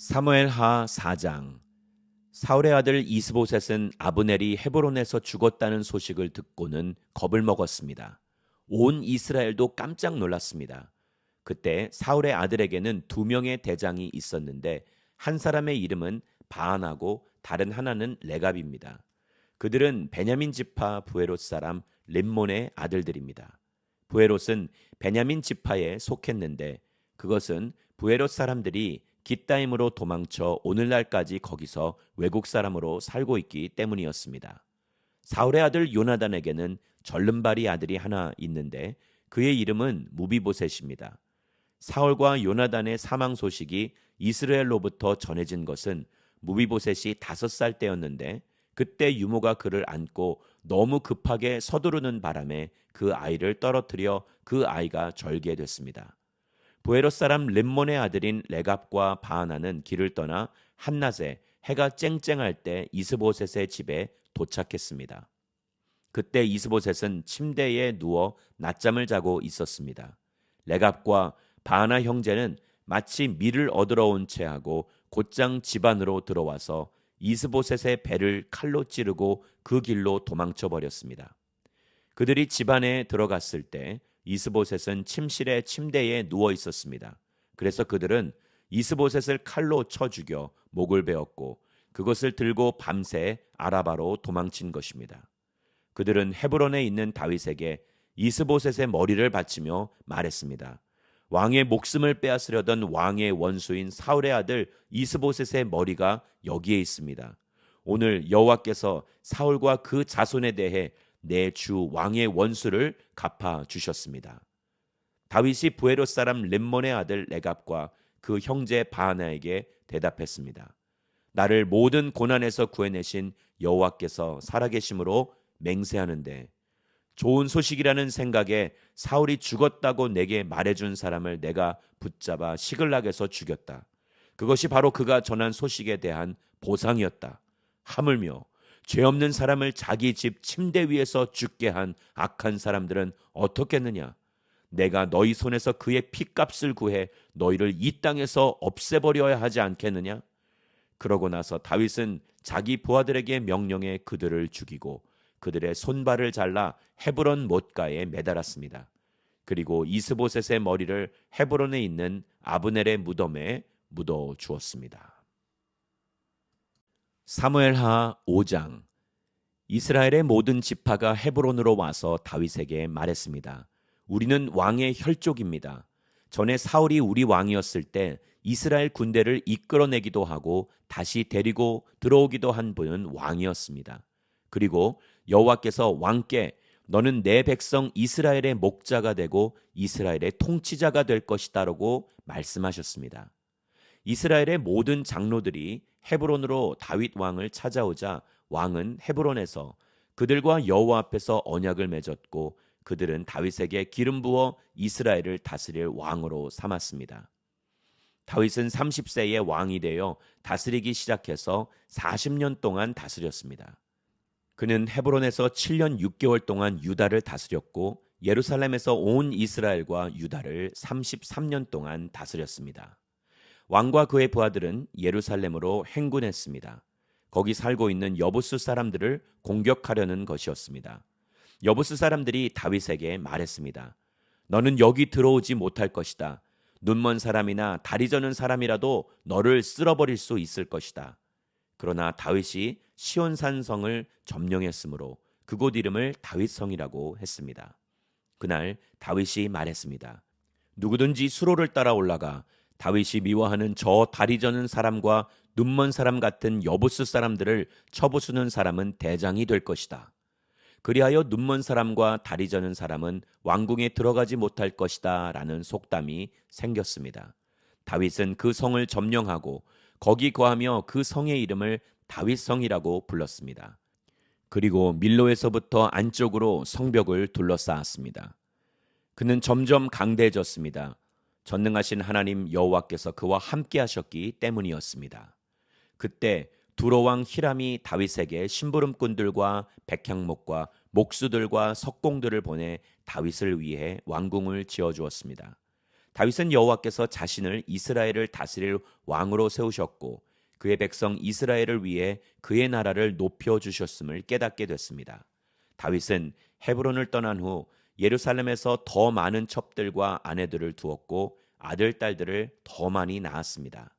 사무엘하 4장 사울의 아들 이스보셋은 아브넬이 헤브론에서 죽었다는 소식을 듣고는 겁을 먹었습니다. 온 이스라엘도 깜짝 놀랐습니다. 그때 사울의 아들에게는 두 명의 대장이 있었는데 한 사람의 이름은 바안하고 다른 하나는 레갑입니다. 그들은 베냐민 지파 부에롯 사람 림몬의 아들들입니다. 부에롯은 베냐민 지파에 속했는데 그것은 부에롯 사람들이 기타임으로 도망쳐 오늘날까지 거기서 외국 사람으로 살고 있기 때문이었습니다. 사울의 아들 요나단에게는 절름발이 아들이 하나 있는데 그의 이름은 무비보셋입니다. 사울과 요나단의 사망 소식이 이스라엘로부터 전해진 것은 무비보셋이 다섯 살 때였는데 그때 유모가 그를 안고 너무 급하게 서두르는 바람에 그 아이를 떨어뜨려 그 아이가 절게 됐습니다. 부에롯 사람 림몬의 아들인 레갑과 바하나는 길을 떠나 한낮에 해가 쨍쨍할 때 이스보셋의 집에 도착했습니다. 그때 이스보셋은 침대에 누워 낮잠을 자고 있었습니다. 레갑과 바하나 형제는 마치 밀을 얻으러 온 채 하고 곧장 집 안으로 들어와서 이스보셋의 배를 칼로 찌르고 그 길로 도망쳐 버렸습니다. 그들이 집 안에 들어갔을 때 이스보셋은 침실의 침대에 누워 있었습니다. 그래서 그들은 이스보셋을 칼로 쳐 죽여 목을 베었고 그것을 들고 밤새 아라바로 도망친 것입니다. 그들은 헤브론에 있는 다윗에게 이스보셋의 머리를 바치며 말했습니다. 왕의 목숨을 빼앗으려던 왕의 원수인 사울의 아들 이스보셋의 머리가 여기에 있습니다. 오늘 여호와께서 사울과 그 자손에 대해 내 주 왕의 원수를 갚아 주셨습니다. 다윗이 부에롯 사람 렘몬의 아들 레갑과 그 형제 바하나에게 대답했습니다. 나를 모든 고난에서 구해내신 여호와께서 살아계심으로 맹세하는데 좋은 소식이라는 생각에 사울이 죽었다고 내게 말해준 사람을 내가 붙잡아 시글락에서 죽였다. 그것이 바로 그가 전한 소식에 대한 보상이었다. 하물며 죄 없는 사람을 자기 집 침대 위에서 죽게 한 악한 사람들은 어떻겠느냐? 내가 너희 손에서 그의 피값을 구해 너희를 이 땅에서 없애버려야 하지 않겠느냐? 그러고 나서 다윗은 자기 부하들에게 명령해 그들을 죽이고 그들의 손발을 잘라 헤브론 못가에 매달았습니다. 그리고 이스보셋의 머리를 헤브론에 있는 아브넬의 무덤에 묻어 주었습니다. 사무엘하 5장 이스라엘의 모든 지파가 헤브론으로 와서 다윗에게 말했습니다. 우리는 왕의 혈족입니다. 전에 사울이 우리 왕이었을 때 이스라엘 군대를 이끌어내기도 하고 다시 데리고 들어오기도 한 분은 왕이었습니다. 그리고 여호와께서 왕께 너는 내 백성 이스라엘의 목자가 되고 이스라엘의 통치자가 될 것이다라고 말씀하셨습니다. 이스라엘의 모든 장로들이 헤브론으로 다윗 왕을 찾아오자 왕은 헤브론에서 그들과 여호와 앞에서 언약을 맺었고 그들은 다윗에게 기름 부어 이스라엘을 다스릴 왕으로 삼았습니다. 다윗은 30세에 왕이 되어 다스리기 시작해서 40년 동안 다스렸습니다. 그는 헤브론에서 7년 6개월 동안 유다를 다스렸고 예루살렘에서 온 이스라엘과 유다를 33년 동안 다스렸습니다. 왕과 그의 부하들은 예루살렘으로 행군했습니다. 거기 살고 있는 여부스 사람들을 공격하려는 것이었습니다. 여부스 사람들이 다윗에게 말했습니다. 너는 여기 들어오지 못할 것이다. 눈먼 사람이나 다리 저는 사람이라도 너를 쓸어버릴 수 있을 것이다. 그러나 다윗이 시온산성을 점령했으므로 그곳 이름을 다윗성이라고 했습니다. 그날 다윗이 말했습니다. 누구든지 수로를 따라 올라가 다윗이 미워하는 저 다리 저는 사람과 눈먼 사람 같은 여부스 사람들을 쳐부수는 사람은 대장이 될 것이다. 그리하여 눈먼 사람과 다리 저는 사람은 왕궁에 들어가지 못할 것이다. 라는 속담이 생겼습니다. 다윗은 그 성을 점령하고 거기 거하며 그 성의 이름을 다윗성이라고 불렀습니다. 그리고 밀로에서부터 안쪽으로 성벽을 둘러싸았습니다. 그는 점점 강대해졌습니다. 전능하신 하나님 여호와께서 그와 함께 하셨기 때문이었습니다. 그때 두로왕 히람이 다윗에게 심부름꾼들과 백향목과 목수들과 석공들을 보내 다윗을 위해 왕궁을 지어 주었습니다. 다윗은 여호와께서 자신을 이스라엘을 다스릴 왕으로 세우셨고 그의 백성 이스라엘을 위해 그의 나라를 높여 주셨음을 깨닫게 됐습니다. 다윗은 헤브론을 떠난 후 예루살렘에서 더 많은 첩들과 아내들을 두었고 아들 딸들을 더 많이 낳았습니다.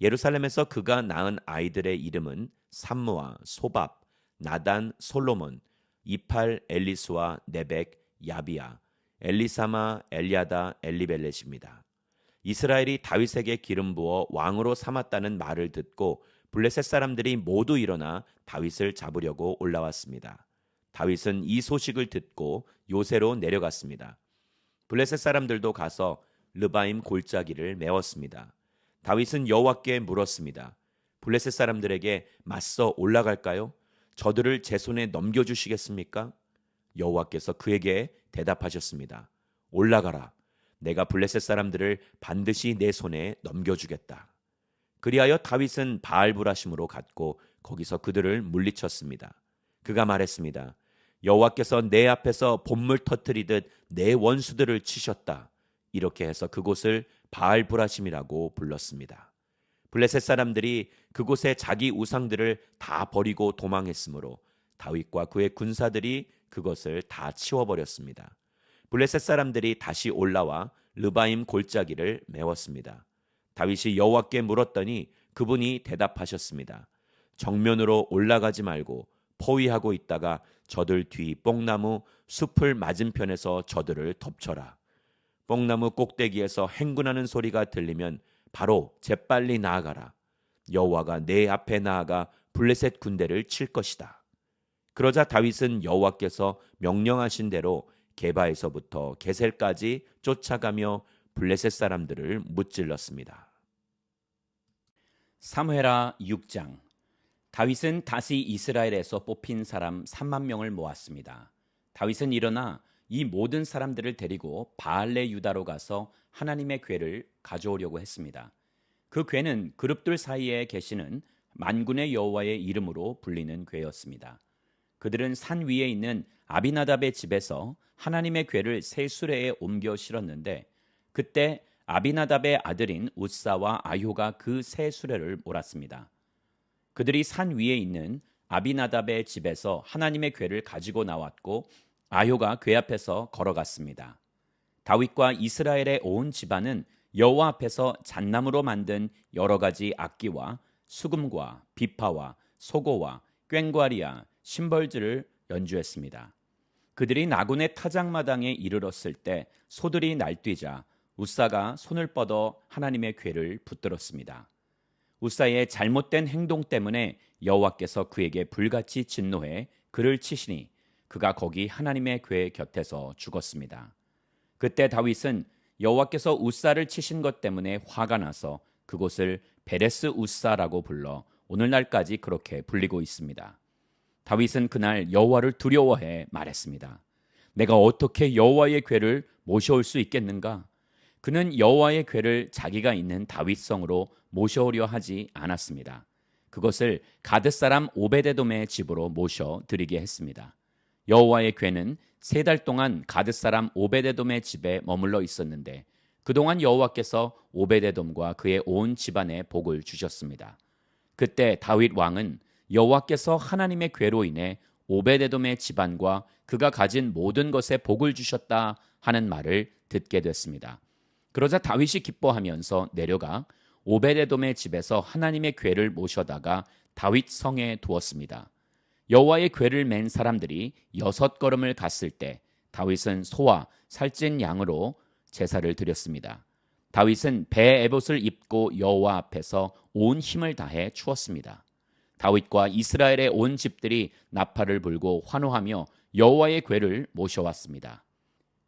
예루살렘에서 그가 낳은 아이들의 이름은 삼무아, 소밥, 나단, 솔로몬, 이팔, 엘리스와 네벡, 야비야, 엘리사마, 엘리아다, 엘리벨렛입니다. 이스라엘이 다윗에게 기름 부어 왕으로 삼았다는 말을 듣고 블레셋 사람들이 모두 일어나 다윗을 잡으려고 올라왔습니다. 다윗은 이 소식을 듣고 요새로 내려갔습니다. 블레셋 사람들도 가서 르바임 골짜기를 메웠습니다. 다윗은 여호와께 물었습니다. 블레셋 사람들에게 맞서 올라갈까요? 저들을 제 손에 넘겨 주시겠습니까? 여호와께서 그에게 대답하셨습니다. 올라가라. 내가 블레셋 사람들을 반드시 내 손에 넘겨 주겠다. 그리하여 다윗은 바알브라심으로 갔고 거기서 그들을 물리쳤습니다. 그가 말했습니다. 여호와께서 내 앞에서 봇물 터뜨리듯 내 원수들을 치셨다. 이렇게 해서 그곳을 바알 브라심이라고 불렀습니다. 블레셋 사람들이 그곳에 자기 우상들을 다 버리고 도망했으므로 다윗과 그의 군사들이 그것을 다 치워버렸습니다. 블레셋 사람들이 다시 올라와 르바임 골짜기를 메웠습니다. 다윗이 여호와께 물었더니 그분이 대답하셨습니다. 정면으로 올라가지 말고 포위하고 있다가 저들 뒤 뽕나무 숲을 맞은편에서 저들을 덮쳐라. 뽕나무 꼭대기에서 행군하는 소리가 들리면 바로 재빨리 나아가라. 여호와가 내 앞에 나아가 블레셋 군대를 칠 것이다. 그러자 다윗은 여호와께서 명령하신 대로 게바에서부터 게셀까지 쫓아가며 블레셋 사람들을 무찔렀습니다. 사무엘하 6장 다윗은 다시 이스라엘에서 뽑힌 사람 3만 명을 모았습니다. 다윗은 일어나 이 모든 사람들을 데리고 바알레 유다로 가서 하나님의 궤를 가져오려고 했습니다. 그 궤는 그룹들 사이에 계시는 만군의 여호와의 이름으로 불리는 궤였습니다. 그들은 산 위에 있는 아비나답의 집에서 하나님의 궤를 새 수레에 옮겨 실었는데 그때 아비나답의 아들인 우사와 아효가 그새 수레를 몰았습니다. 그들이 산 위에 있는 아비나답의 집에서 하나님의 궤를 가지고 나왔고 아효가 궤 앞에서 걸어갔습니다. 다윗과 이스라엘의 온 집안은 여호와 앞에서 잣나무로 만든 여러 가지 악기와 수금과 비파와 소고와 꽹과리와 심벌들을 연주했습니다. 그들이 나군의 타작마당에 이르렀을 때 소들이 날뛰자 우사가 손을 뻗어 하나님의 궤를 붙들었습니다. 우사의 잘못된 행동 때문에 여호와께서 그에게 불같이 진노해 그를 치시니 그가 거기 하나님의 궤 곁에서 죽었습니다. 그때 다윗은 여호와께서 우사를 치신 것 때문에 화가 나서 그곳을 베레스 우사라고 불러 오늘날까지 그렇게 불리고 있습니다. 다윗은 그날 여호와를 두려워해 말했습니다. 내가 어떻게 여호와의 궤를 모셔올 수 있겠는가? 그는 여호와의 궤를 자기가 있는 다윗성으로 모셔오려 하지 않았습니다. 그것을 가드 사람 오베데돔의 집으로 모셔 드리게 했습니다. 여호와의 궤는 세 달 동안 가드 사람 오베데돔의 집에 머물러 있었는데 그동안 여호와께서 오베데돔과 그의 온 집안에 복을 주셨습니다. 그때 다윗 왕은 여호와께서 하나님의 궤로 인해 오베데돔의 집안과 그가 가진 모든 것에 복을 주셨다 하는 말을 듣게 됐습니다. 그러자 다윗이 기뻐하면서 내려가 오베데돔의 집에서 하나님의 궤를 모셔다가 다윗 성에 두었습니다. 여호와의 궤를 맨 사람들이 여섯 걸음을 갔을 때 다윗은 소와 살찐 양으로 제사를 드렸습니다. 다윗은 배 에봇을 입고 여호와 앞에서 온 힘을 다해 추었습니다. 다윗과 이스라엘의 온 집들이 나팔을 불고 환호하며 여호와의 궤를 모셔왔습니다.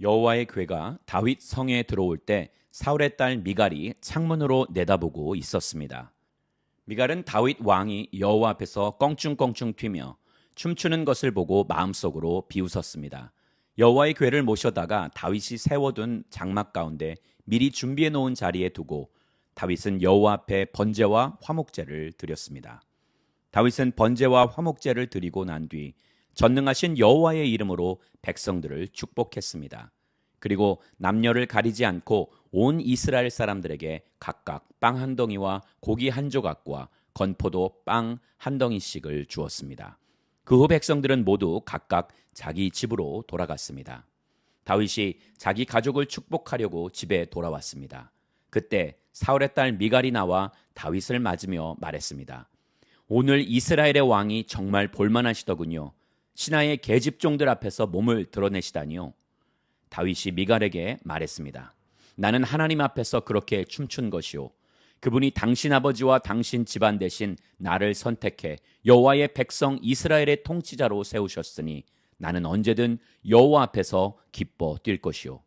여호와의 궤가 다윗 성에 들어올 때 사울의 딸 미갈이 창문으로 내다보고 있었습니다. 미갈은 다윗 왕이 여호와 앞에서 껑충껑충 튀며 춤추는 것을 보고 마음속으로 비웃었습니다. 여호와의 궤를 모셔다가 다윗이 세워둔 장막 가운데 미리 준비해 놓은 자리에 두고 다윗은 여호와 앞에 번제와 화목제를 드렸습니다. 다윗은 번제와 화목제를 드리고 난 뒤 전능하신 여호와의 이름으로 백성들을 축복했습니다. 그리고 남녀를 가리지 않고 온 이스라엘 사람들에게 각각 빵 한 덩이와 고기 한 조각과 건포도 빵 한 덩이씩을 주었습니다. 그 후 백성들은 모두 각각 자기 집으로 돌아갔습니다. 다윗이 자기 가족을 축복하려고 집에 돌아왔습니다. 그때 사울의 딸 미갈이 나와 다윗을 맞으며 말했습니다. 오늘 이스라엘의 왕이 정말 볼만하시더군요. 신하의 계집종들 앞에서 몸을 드러내시다니요. 다윗이 미갈에게 말했습니다. 나는 하나님 앞에서 그렇게 춤춘 것이요. 그분이 당신 아버지와 당신 집안 대신 나를 선택해 여호와의 백성 이스라엘의 통치자로 세우셨으니 나는 언제든 여호와 앞에서 기뻐 뛸 것이요.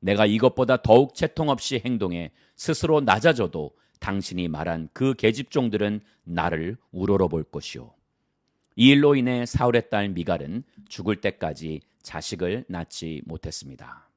내가 이것보다 더욱 채통 없이 행동해 스스로 낮아져도 당신이 말한 그 계집종들은 나를 우러러 볼 것이요. 이 일로 인해 사울의 딸 미갈은 죽을 때까지 자식을 낳지 못했습니다.